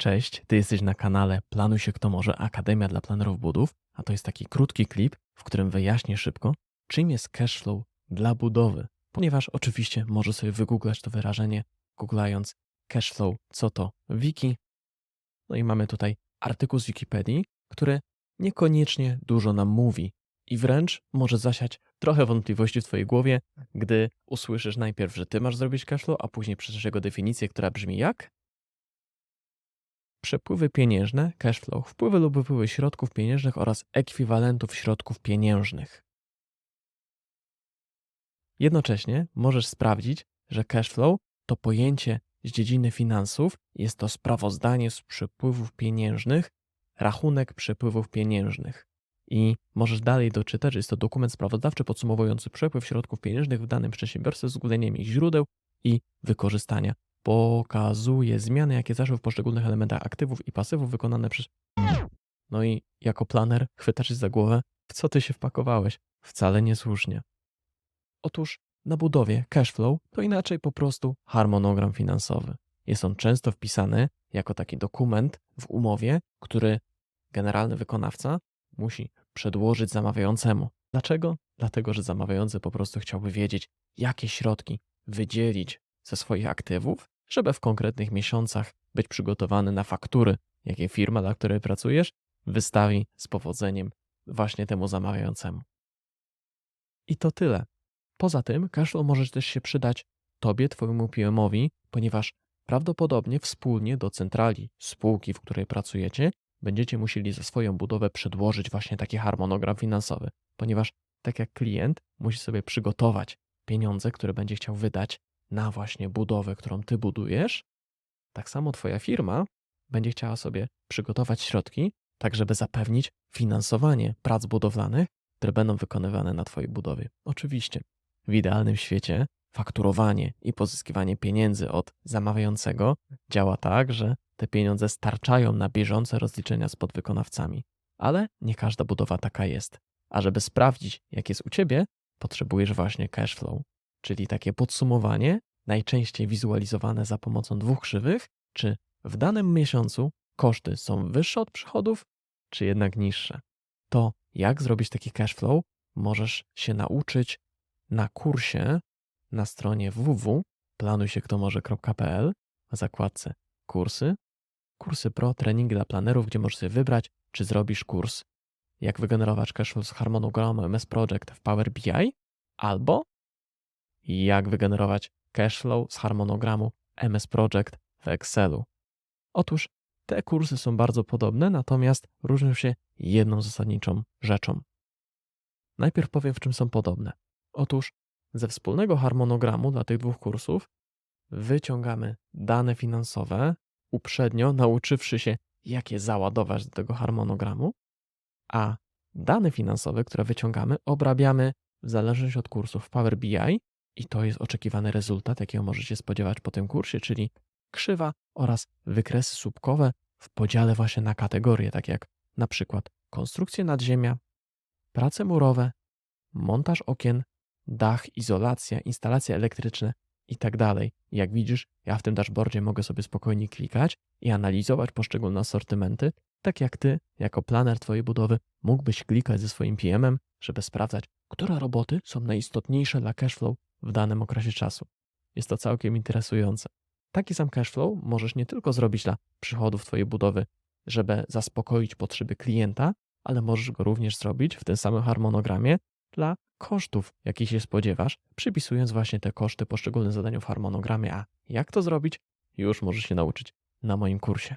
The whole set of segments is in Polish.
Cześć, ty jesteś na kanale Planuj się kto może Akademia dla planerów budów, a to jest taki krótki klip, w którym wyjaśnię szybko, czym jest cashflow dla budowy, ponieważ oczywiście możesz sobie wygooglać to wyrażenie, googlając cashflow, co to wiki. No i mamy tutaj artykuł z Wikipedii, który niekoniecznie dużo nam mówi i wręcz może zasiać trochę wątpliwości w twojej głowie, gdy usłyszysz najpierw, że ty masz zrobić cashflow, a później przeczytasz jego definicję, która brzmi jak? Przepływy pieniężne, cash flow, wpływy lub wypływy środków pieniężnych oraz ekwiwalentów środków pieniężnych. Jednocześnie możesz sprawdzić, że cash flow to pojęcie z dziedziny finansów, jest to sprawozdanie z przepływów pieniężnych, rachunek przepływów pieniężnych. I możesz dalej doczytać, że jest to dokument sprawozdawczy podsumowujący przepływ środków pieniężnych w danym przedsiębiorstwie z uwzględnieniem ich źródeł i wykorzystania pokazuje zmiany, jakie zaszły w poszczególnych elementach aktywów i pasywów wykonane przez. No i jako planer chwytasz za głowę, w co ty się wpakowałeś? Wcale niesłusznie. Otóż na budowie cashflow to inaczej po prostu harmonogram finansowy. Jest on często wpisany jako taki dokument w umowie, który generalny wykonawca musi przedłożyć zamawiającemu. Dlaczego? Dlatego, że zamawiający po prostu chciałby wiedzieć, jakie środki wydzielić ze swoich aktywów, żeby w konkretnych miesiącach być przygotowany na faktury, jakie firma, dla której pracujesz, wystawi z powodzeniem właśnie temu zamawiającemu. I to tyle. Poza tym cashflow może też się przydać tobie, twojemu PM-owi, ponieważ prawdopodobnie wspólnie do centrali spółki, w której pracujecie, będziecie musieli za swoją budowę przedłożyć właśnie taki harmonogram finansowy, ponieważ tak jak klient musi sobie przygotować pieniądze, które będzie chciał wydać na właśnie budowę, którą ty budujesz, tak samo twoja firma będzie chciała sobie przygotować środki, tak żeby zapewnić finansowanie prac budowlanych, które będą wykonywane na twojej budowie. Oczywiście, w idealnym świecie fakturowanie i pozyskiwanie pieniędzy od zamawiającego działa tak, że te pieniądze starczają na bieżące rozliczenia z podwykonawcami. Ale nie każda budowa taka jest. A żeby sprawdzić, jak jest u ciebie, potrzebujesz właśnie cash flow czyli takie podsumowanie, najczęściej wizualizowane za pomocą dwóch krzywych, czy w danym miesiącu koszty są wyższe od przychodów, czy jednak niższe. To, jak zrobić taki cash flow, możesz się nauczyć na kursie na stronie www.planujsiektomoże.pl w zakładce kursy, kursy pro, treningi dla planerów, gdzie możesz sobie wybrać, czy zrobisz kurs jak wygenerować cashflow z harmonogramu MS Project w Power BI, albo jak wygenerować cashflow z harmonogramu MS Project w Excelu. Otóż te kursy są bardzo podobne, natomiast różnią się jedną zasadniczą rzeczą. Najpierw powiem, w czym są podobne. Otóż ze wspólnego harmonogramu dla tych dwóch kursów wyciągamy dane finansowe, uprzednio nauczywszy się, jak je załadować do tego harmonogramu, a dane finansowe, które wyciągamy, obrabiamy w zależności od kursów w Power BI i to jest oczekiwany rezultat, jakiego możecie spodziewać po tym kursie, czyli krzywa oraz wykresy słupkowe w podziale właśnie na kategorie, takie jak na przykład konstrukcje nadziemia, prace murowe, montaż okien, dach, izolacja, instalacje elektryczne i tak dalej. Jak widzisz, ja w tym dashboardzie mogę sobie spokojnie klikać i analizować poszczególne asortymenty, tak jak ty, jako planer twojej budowy, mógłbyś klikać ze swoim PM-em, żeby sprawdzać, które roboty są najistotniejsze dla cashflow w danym okresie czasu. Jest to całkiem interesujące. Taki sam cashflow możesz nie tylko zrobić dla przychodów Twojej budowy, żeby zaspokoić potrzeby klienta, ale możesz go również zrobić w tym samym harmonogramie dla kosztów, jakich się spodziewasz, przypisując właśnie te koszty poszczególnych zadań w harmonogramie. A jak to zrobić? Już możesz się nauczyć na moim kursie.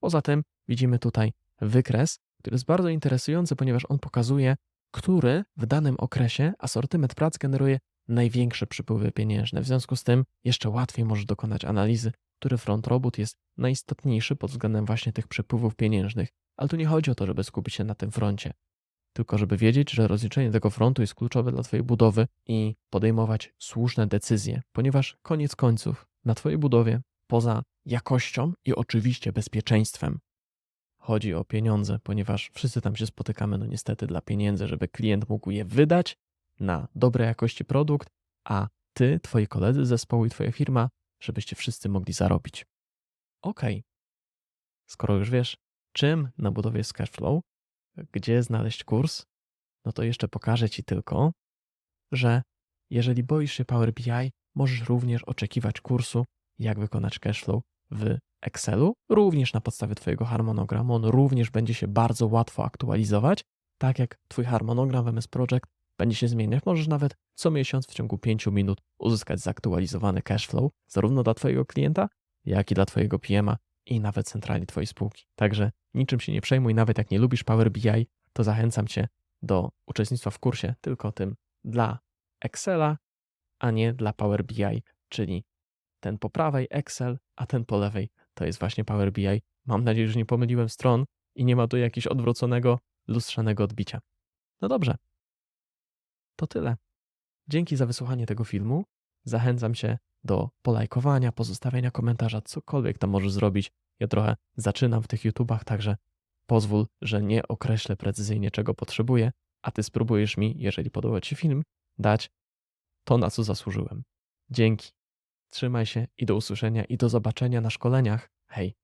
Poza tym widzimy tutaj wykres, który jest bardzo interesujący, ponieważ on pokazuje, który w danym okresie asortyment prac generuje największe przypływy pieniężne. W związku z tym jeszcze łatwiej możesz dokonać analizy, który front robót jest najistotniejszy pod względem właśnie tych przepływów pieniężnych. Ale tu nie chodzi o to, żeby skupić się na tym froncie, tylko żeby wiedzieć, że rozliczenie tego frontu jest kluczowe dla Twojej budowy i podejmować słuszne decyzje, ponieważ koniec końców na Twojej budowie, poza jakością i oczywiście bezpieczeństwem, chodzi o pieniądze, ponieważ wszyscy tam się spotykamy, no niestety, dla pieniędzy, żeby klient mógł je wydać na dobrej jakości produkt, a ty, twoi koledzy z zespołu i twoja firma, żebyście wszyscy mogli zarobić. Ok. skoro już wiesz, czym na budowie jest cashflow, gdzie znaleźć kurs, no to jeszcze pokażę Ci tylko, że jeżeli boisz się Power BI, możesz również oczekiwać kursu, jak wykonać cashflow w Excelu, również na podstawie Twojego harmonogramu. On również będzie się bardzo łatwo aktualizować, tak jak Twój harmonogram w MS Project będzie się zmieniać. Możesz nawet co miesiąc w ciągu 5 minut uzyskać zaktualizowany cashflow, zarówno dla Twojego klienta, jak i dla Twojego PM-a i nawet centrali Twojej spółki. Także niczym się nie przejmuj, nawet jak nie lubisz Power BI, to zachęcam Cię do uczestnictwa w kursie, tylko tym dla Excela, a nie dla Power BI, czyli ten po prawej Excel, a ten po lewej to jest właśnie Power BI. Mam nadzieję, że nie pomyliłem stron i nie ma tu jakiegoś odwróconego, lustrzanego odbicia. No dobrze. To tyle. Dzięki za wysłuchanie tego filmu. Zachęcam się do polajkowania, pozostawienia komentarza, cokolwiek tam możesz zrobić. Ja trochę zaczynam w tych YouTubach, także pozwól, że nie określę precyzyjnie, czego potrzebuję, a ty spróbujesz mi, jeżeli podoba ci film, dać to, na co zasłużyłem. Dzięki. Trzymaj się i do usłyszenia i do zobaczenia na szkoleniach. Hej.